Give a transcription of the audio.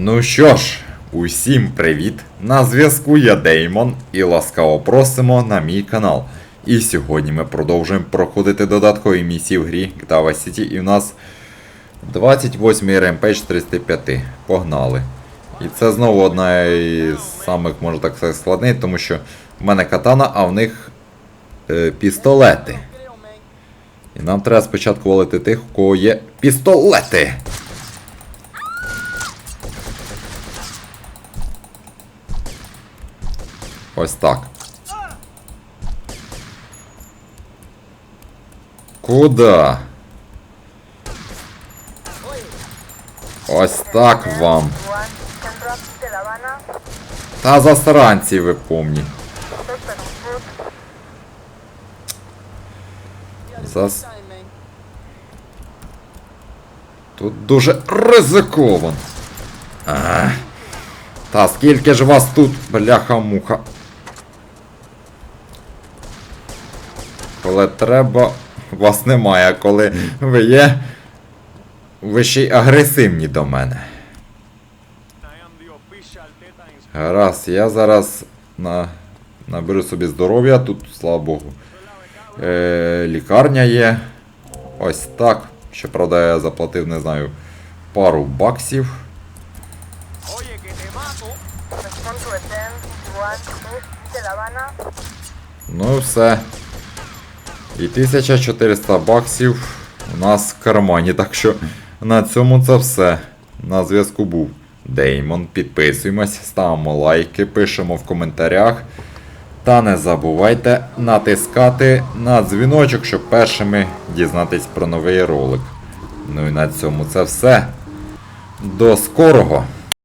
Ну що ж, усім привіт! На зв'язку я Деймон і ласкаво просимо на мій канал. І сьогодні ми продовжуємо проходити додаткові місії в грі GTA Vice City і в нас 28-й ремпейдж 35. Погнали. І це знову одна із самих, можна так сказати, складних, тому що в мене катана, а в них е, пістолети. І нам треба спочатку валити тих, у кого є пістолети. Ось так. Куда? Ось так вам. Juan, centro de La Habana, Та засранці ви помні. Doctor Food, Зас... Тут дуже ризиковано. А. Та скільки ж вас тут, бляха-муха. Коли треба, вас немає, а коли ви є. Ви ще й агресивні до мене. Гаразд, я зараз на... наберу собі здоров'я, тут, слава Богу. Е, лікарня є. Ось так. Щоправда, я заплатив, не знаю, пару баксів. Ну і все. І 1400 баксів у нас в кармані. Так що на цьому це все. На зв'язку був Деймон. Підписуємось, ставимо лайки, пишемо в коментарях. Та не забувайте натискати на дзвіночок, щоб першими дізнатись про новий ролик. Ну і на цьому це все. До скорого!